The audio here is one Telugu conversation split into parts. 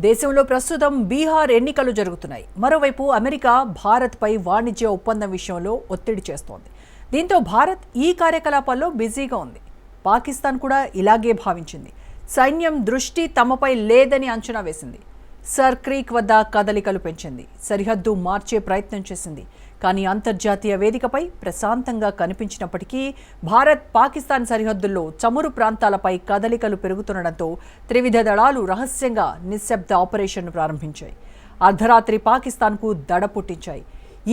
దేశంలో ప్రస్తుతం బీహార్ ఎన్నికలు జరుగుతున్నాయి. మరోవైపు అమెరికా భారత్పై వాణిజ్య ఒప్పందం విషయంలో ఒత్తిడి చేస్తోంది. దీంతో భారత్ ఈ కార్యకలాపాల్లో బిజీగా ఉంది. పాకిస్తాన్ కూడా ఇలాగే భావించింది. సైన్యం దృష్టి తమపై లేదని అంచనా వేసింది. సర్ క్రీక్ వద్ద కదలికలు పెంచింది. సరిహద్దు మార్చే ప్రయత్నం చేసింది. కానీ అంతర్జాతీయ వేదికపై ప్రశాంతంగా కనిపించినప్పటికీ భారత్ పాకిస్తాన్ సరిహద్దుల్లో చమురు ప్రాంతాలపై కదలికలు పెరుగుతుండటంతో త్రివిధ దళాలు రహస్యంగా నిశ్శబ్ద ఆపరేషన్ను ప్రారంభించాయి. అర్ధరాత్రి పాకిస్తాన్కు దడ పుట్టించాయి.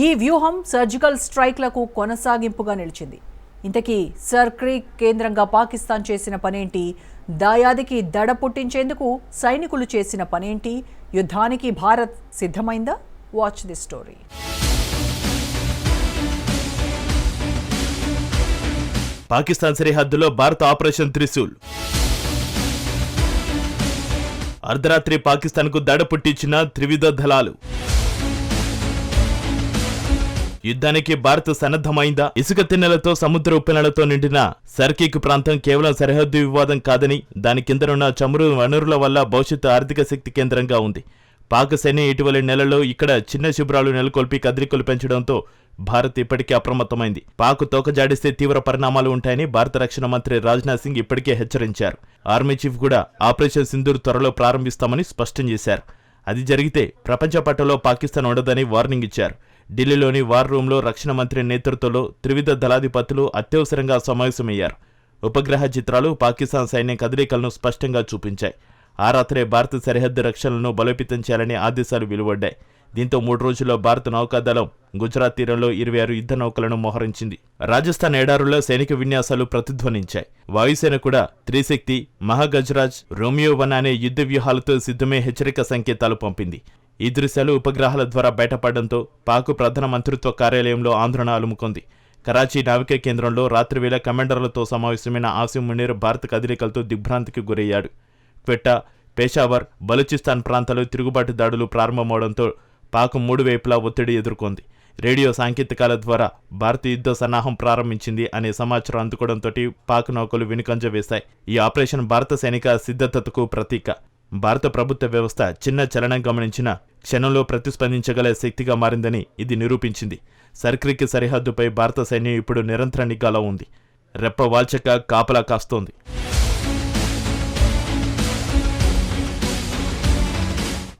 ఈ వ్యూహం సర్జికల్ స్ట్రైక్లకు కొనసాగింపుగా నిలిచింది. ఇంతకీ సర్ క్రీక్ కేంద్రంగా పాకిస్తాన్ చేసిన పనేంటి? దాయాదికి దడ పుట్టించేందుకు సైనికులు చేసిన పనేంటి? యుద్ధానికి Bharat సిద్ధమైందా? Watch the story. Pakistan సరిహద్దులో భారత ఆపరేషన్ త్రిశూల్. అర్ధరాత్రి పాకిస్తాన్కు దడ పుట్టించిన త్రివిధ దళాలు. యుద్ధానికి భారత్ సన్నద్ధమైందా? ఇసుక తిన్నెలతో సముద్ర ఉప్పెనలతో నిండిన సర్కిక్ ప్రాంతం కేవలం సరిహద్దు వివాదం కాదని దాని కిందనున్న చమురు వనరుల వల్ల భవిష్యత్తు ఆర్థిక శక్తి కేంద్రంగా ఉంది. పాక్ సైన్యం ఇటీవలి నెలలో ఇక్కడ చిన్న శిబిరాలు నెలకొల్పి కదలికలు పెంచడంతో భారత్ ఇప్పటికే అప్రమత్తమైంది. పాక్ తోకజాడిస్తే తీవ్ర పరిణామాలు ఉంటాయని భారత రక్షణ మంత్రి రాజ్నాథ్ సింగ్ ఇప్పటికే హెచ్చరించారు. ఆర్మీ చీఫ్ కూడా ఆపరేషన్ సింధూర్ త్వరలో ప్రారంభిస్తామని స్పష్టం చేశారు. అది జరిగితే ప్రపంచ పట్టలో పాకిస్తాన్ ఉండదని వార్నింగ్ ఇచ్చారు. ఢిల్లీలోని వార్ రూమ్లో రక్షణ మంత్రి నేతృత్వంలో త్రివిధ దళాధిపతులు అత్యవసరంగా సమావేశమయ్యారు. ఉపగ్రహ చిత్రాలు పాకిస్తాన్ సైన్య కదలికలను స్పష్టంగా చూపించాయి. ఆ రాత్రే భారత సరిహద్దు రక్షణలను బలోపేతం చేయాలని ఆదేశాలు వెలువడ్డాయి. దీంతో మూడు రోజుల్లో భారత నౌకాదళం గుజరాత్ తీరంలో ఇరవై ఆరు యుద్ధ నౌకలను మోహరించింది. రాజస్థాన్ ఎడారుల్లో సైనిక విన్యాసాలు ప్రతిధ్వనించాయి. వాయుసేన కూడా త్రిశక్తి మహాగజరాజ్ రోమియో వన్ అనే యుద్ధ వ్యూహాలతో సిద్ధమే హెచ్చరిక సంకేతాలు పంపింది. ఈ దృశ్యాలు ఉపగ్రహాల ద్వారా బయటపడడంతో పాక్ ప్రధాన మంత్రిత్వ కార్యాలయంలో ఆందోళన అలుముకుంది. కరాచీ నావిక కేంద్రంలో రాత్రివేళ కమాండర్లతో సమావేశమైన ఆసిమ్ మునీర్ భారత కదలికలతో దిగ్భ్రాంతికి గురయ్యాడు. క్వెట్టా పేషావర్ బలూచిస్తాన్ ప్రాంతాల్లో తిరుగుబాటు దాడులు ప్రారంభమవడంతో పాక్ మూడు వైపులా ఒత్తిడి ఎదుర్కొంది. రేడియో సాంకేతికాల ద్వారా భారత యుద్ధ సన్నాహం ప్రారంభించింది అనే సమాచారం అందుకోవడంతో పాక్ నౌకలు వెనుకంజ వేశాయి. ఈ ఆపరేషన్ భారత సైనిక సిద్ధతకు ప్రతీక. భారత ప్రభుత్వ వ్యవస్థ చిన్న చలనం గమనించిన క్షణంలో ప్రతిస్పందించగల శక్తిగా మారిందని ఇది నిరూపించింది. సర్క్రిక్ సరిహద్దుపై భారత సైన్యం ఇప్పుడు నిరంతర నిఘాలో ఉంది. రెప్ప వాల్చక కాపలా కాస్తోంది.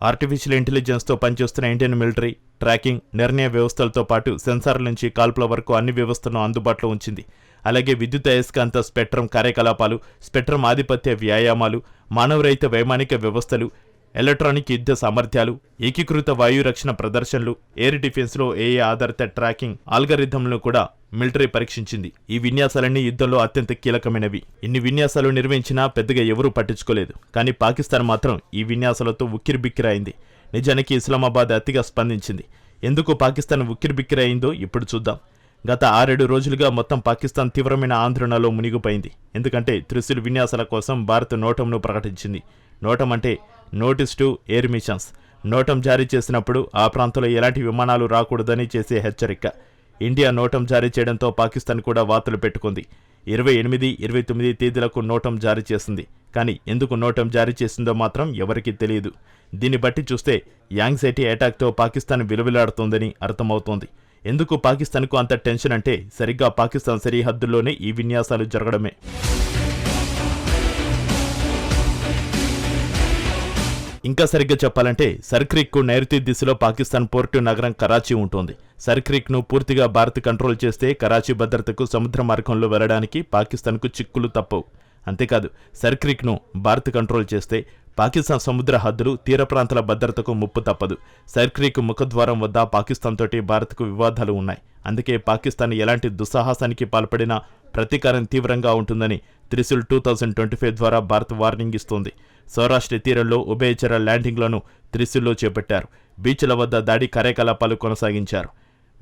ఆర్టిఫిషియల్ ఇంటెలిజెన్స్తో పనిచేస్తున్న ఇండియన్ మిలిటరీ ట్రాకింగ్ నిర్ణయ వ్యవస్థలతో పాటు సెన్సార్ల నుంచి కాల్పుల వరకు అన్ని వ్యవస్థలను అందుబాటులో ఉంచింది. అలాగే విద్యుత్ అయస్కాంత స్పెక్ట్రం కార్యకలాపాలు స్పెక్ట్రం ఆధిపత్య వ్యాయామాలు మానవరహిత వైమానిక వ్యవస్థలు ఎలక్ట్రానిక్ యుద్ధ సామర్థ్యాలు ఏకీకృత వాయు రక్షణ ప్రదర్శనలు ఎయిర్ డిఫెన్స్లో ఏఏ ఆధారిత ట్రాకింగ్ ఆల్గరిథంలను కూడా మిలిటరీ పరీక్షించింది. ఈ విన్యాసాలన్నీ యుద్ధంలో అత్యంత కీలకమైనవి. ఇన్ని విన్యాసాలు నిర్వహించినా పెద్దగా ఎవరూ పట్టించుకోలేదు. కానీ పాకిస్తాన్ మాత్రం ఈ విన్యాసాలతో ఉక్కిరిబిక్కిరైంది నిజానికి ఇస్లామాబాద్ అతిగా స్పందించింది. ఎందుకు పాకిస్తాన్ ఉక్కిరిబిక్కిరైందో ఇప్పుడు చూద్దాం. గత ఆరేడు రోజులుగా మొత్తం పాకిస్తాన్ తీవ్రమైన ఆందోళనలో మునిగిపోయింది. ఎందుకంటే త్రిశూల్ విన్యాసాల కోసం భారత్ నోటంను ప్రకటించింది. నోటం అంటే notice to air missions. NOTAM జారీ చేసినప్పుడు ఆ ప్రాంతంలో ఎలాంటి విమానాలు రాకూడదని చేసే హెచ్చరిక. ఇండియా నోటం జారీ చేయడంతో పాకిస్తాన్ కూడా వార్తలు పెట్టుకుంది. ఇరవై ఎనిమిది ఇరవై తొమ్మిది తేదీలకు నోటం జారీ చేసింది. కానీ ఎందుకు నోటం జారీ చేసిందో మాత్రం ఎవరికీ తెలియదు దీన్ని బట్టి చూస్తే యాంగ్జైటీ అటాక్తో పాకిస్తాన్ విలువలాడుతోందని అర్థమవుతోంది. ఎందుకు పాకిస్తాన్కు అంత టెన్షన్ అంటే సరిగ్గా పాకిస్తాన్ సరిహద్దుల్లోనే ఈ విన్యాసాలు జరగడమే. ఇంకా సరిగ్గా చెప్పాలంటే సర్క్రిక్కు నైరుతి దిశలో పాకిస్తాన్ పోర్టు నగరం కరాచీ ఉంటుంది. సర్క్రిక్ను పూర్తిగా భారత్ కంట్రోల్ చేస్తే కరాచీ భద్రతకు సముద్ర మార్గంలో వెళ్ళడానికి పాకిస్తాన్కు చిక్కులు తప్పవు. అంతేకాదు సర్క్రిక్ను భారత్ కంట్రోల్ చేస్తే పాకిస్తాన్ సముద్ర హద్దులు తీర ప్రాంతాల భద్రతకు ముప్పు తప్పదు. సర్క్రిక్ ముఖద్వారం వద్ద పాకిస్తాన్ తోటి భారత్కు వివాదాలు ఉన్నాయి. అందుకే పాకిస్తాన్ ఎలాంటి దుస్సాహసానికి పాల్పడినా ప్రతీకారం తీవ్రంగా ఉంటుందని Trishul two thousand twenty five ద్వారా భారత్ వార్నింగ్ ఇస్తోంది. సౌరాష్ట్ర తీరంలో ఉభయచర ల్యాండింగ్లను త్రిశూల్లో చేపట్టారు. బీచ్ల వద్ద దాడి కార్యకలాపాలు కొనసాగించారు.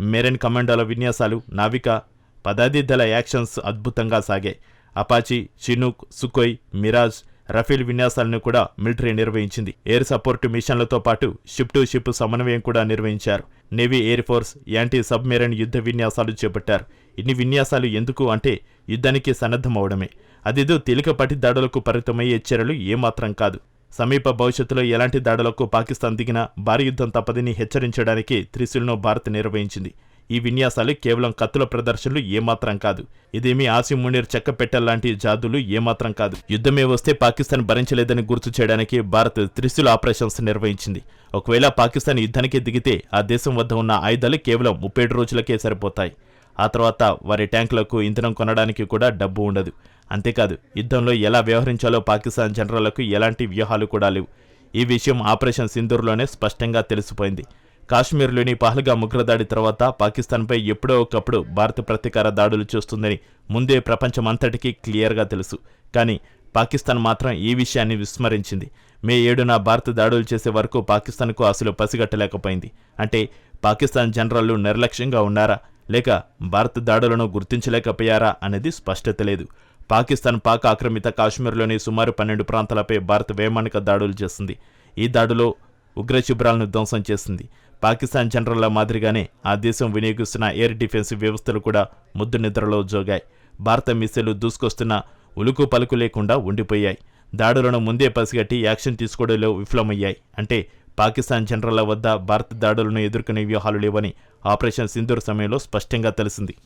మెరైన్ కమాండోల విన్యాసాలు నావిక పదాది దళ యాక్షన్స్ అద్భుతంగా సాగాయి. Apache Chinook Sukhoi Mirage Rafale విన్యాసాలను కూడా మిలిటరీ నిర్వహించింది. ఎయిర్ సపోర్ట్ మిషన్లతో పాటు షిప్ టు షిప్ సమన్వయం కూడా నిర్వహించారు. Navy air force anti submarine యుద్ధ విన్యాసాలు చేపట్టారు. ఇన్ని విన్యాసాలు ఎందుకు అంటే యుద్ధానికి సన్నద్ధమవడమే. అదేదో తేలికపాటి దాడులకు పరిమితమయ్యే చర్యలు ఏమాత్రం కాదు. సమీప భవిష్యత్తులో ఎలాంటి దాడులకు పాకిస్తాన్ దిగినా భారీ యుద్ధం తప్పదని హెచ్చరించడానికి త్రిశూల్ను భారత్ నిర్వహించింది. ఈ విన్యాసాలు కేవలం కత్తుల ప్రదర్శనలు ఏమాత్రం కాదు. ఇదేమీ ఆసిమ్ మునీర్ చెక్క పెట్టెల్లాంటి జాదులు ఏమాత్రం కాదు. యుద్ధమే వస్తే పాకిస్తాన్ భరించలేదని గుర్తు చేయడానికి భారత్ త్రిశూల్ ఆపరేషన్స్ నిర్వహించింది. ఒకవేళ పాకిస్తాన్ యుద్ధానికి దిగితే ఆ దేశం వద్ద ఉన్న ఆయుధాలు కేవలం ముప్పై రోజులకే సరిపోతాయి. ఆ తర్వాత వారి ట్యాంకులకు ఇంధనం కొనడానికి కూడా డబ్బు ఉండదు. అంతేకాదు యుద్ధంలో ఎలా వ్యవహరించాలో పాకిస్తాన్ జనరళ్ళకు ఎలాంటి వ్యూహాలు కూడా లేవు. ఈ విషయం ఆపరేషన్ సింధూర్లోనే స్పష్టంగా తెలిసిపోయింది. కాశ్మీర్లోని పహల్గా ఉగ్రదాడి తర్వాత పాకిస్తాన్పై ఎప్పుడో ఒకప్పుడు భారత ప్రతీకార దాడులు చేస్తుందని ముందే ప్రపంచమంతటికీ క్లియర్గా తెలుసు. కానీ పాకిస్తాన్ మాత్రం ఈ విషయాన్ని విస్మరించింది. మే ఏడున భారత్ దాడులు చేసే వరకు పాకిస్తాన్కు అసలు పసిగట్టలేకపోయింది. అంటే పాకిస్తాన్ జనరల్లు నిర్లక్ష్యంగా ఉన్నారా? లేక భారత్ దాడులను గుర్తించలేకపోయారా అనేది స్పష్టత లేదు. పాకిస్తాన్ పాక్ ఆక్రమిత కాశ్మీర్లోని సుమారు పన్నెండు ప్రాంతాలపై భారత్ వేమానిక దాడులు చేసింది ఈ దాడిలో ఉగ్ర శిబిరాలను ధ్వంసం చేసింది పాకిస్తాన్ జనరల్ల మాదిరిగానే ఆ దేశం వినియోగిస్తున్న ఎయిర్ డిఫెన్స్ వ్యవస్థలు కూడా ముద్దు నిద్రలో జోగాయి. భారత మిస్సైలు దూసుకొస్తున్న ఉలుకు పలుకు లేకుండా ఉండిపోయాయి. దాడులను ముందే పసిగట్టి యాక్షన్ తీసుకోవడంలో విఫలమయ్యాయి. అంటే పాకిస్తాన్ జనరల్ల వద్ద భారత దాడులను ఎదుర్కొనే వ్యూహాలు లేవని ఆపరేషన్ సింధూర్ సమయంలో స్పష్టంగా తెలిసింది.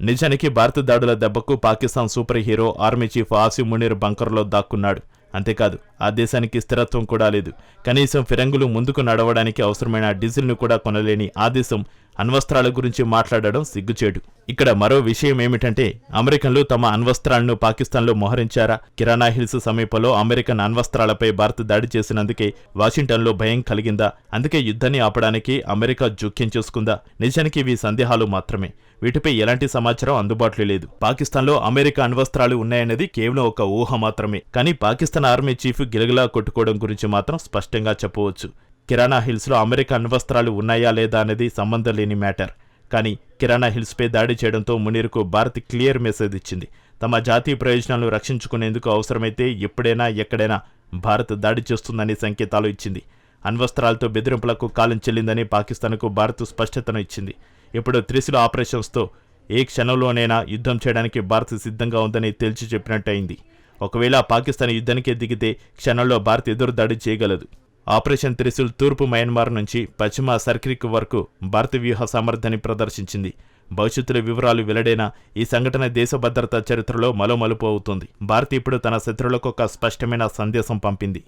నిజానికి భారత దాడుల దెబ్బకు Pakistan super hero army chief Asim Munir బంకర్లో దాక్కున్నాడు. అంతేకాదు ఆ దేశానికి స్థిరత్వం కూడా లేదు. కనీసం ఫిరంగులు ముందుకు నడవడానికి అవసరమైన డీజిల్ను కూడా కొనలేని ఆ దేశం అణ్వస్త్రాల గురించి మాట్లాడడం సిగ్గుచేటు. ఇక్కడ మరో విషయం ఏమిటంటే అమెరికన్లు తమ అణ్వస్త్రాలను పాకిస్తాన్లో మోహరించారా? కిరాణా హిల్స్ సమీపంలో అమెరికన్ అణ్వస్త్రాలపై భారత్ దాడి చేసినందుకే వాషింగ్టన్లో భయం కలిగిందా? అందుకే యుద్ధాన్ని ఆపడానికి అమెరికా జోక్యం చేసుకుందా? నిజానికి ఇవి సందేహాలు మాత్రమే. వీటిపై ఎలాంటి సమాచారం అందుబాటులో లేదు. పాకిస్తాన్లో అమెరికా అణ్వస్త్రాలు ఉన్నాయన్నది కేవలం ఒక ఊహ మాత్రమే. కానీ పాకిస్తాన్ ఆర్మీ చీఫ్ గిలగిలా కొట్టుకోవడం గురించి మాత్రం స్పష్టంగా చెప్పవచ్చు. కిరాణా హిల్స్లో అమెరికా అణ్వస్త్రాలు ఉన్నాయా లేదా అనేది సంబంధం లేని మ్యాటర్. కానీ కిరాణా హిల్స్పై దాడి చేయడంతో మునీర్కు భారత్ క్లియర్ మెసేజ్ ఇచ్చింది. తమ జాతీయ ప్రయోజనాలను రక్షించుకునేందుకు అవసరమైతే ఎప్పుడైనా ఎక్కడైనా భారత్ దాడి చేస్తుందనే సంకేతాలు ఇచ్చింది. అణ్వస్త్రాలతో బెదిరింపులకు కాలం చెల్లిందని పాకిస్తాన్కు భారత్ స్పష్టతను ఇచ్చింది. ఇప్పుడు త్రిశుల ఆపరేషన్స్తో ఏ క్షణంలోనైనా యుద్ధం చేయడానికి భారత్ సిద్ధంగా ఉందని తేల్చి చెప్పినట్టయింది ఒకవేళ పాకిస్తాన్ యుద్ధానికే దిగితే క్షణంలో భారత్ ఎదురు దాడి చేయగలదు. ఆపరేషన్ త్రిశూల్ తూర్పు మయన్మార్ నుంచి పశ్చిమ సర్క్రిక్ వరకు భారత వ్యూహ సామర్థ్యాన్ని ప్రదర్శించింది. భవిష్యత్తులో వివరాలు వెల్లడైన ఈ సంఘటన దేశ భద్రతా చరిత్రలో మలో మలుపు అవుతుంది. భారత్ ఇప్పుడు తన శత్రువులకు ఒక స్పష్టమైన సందేశం పంపింది.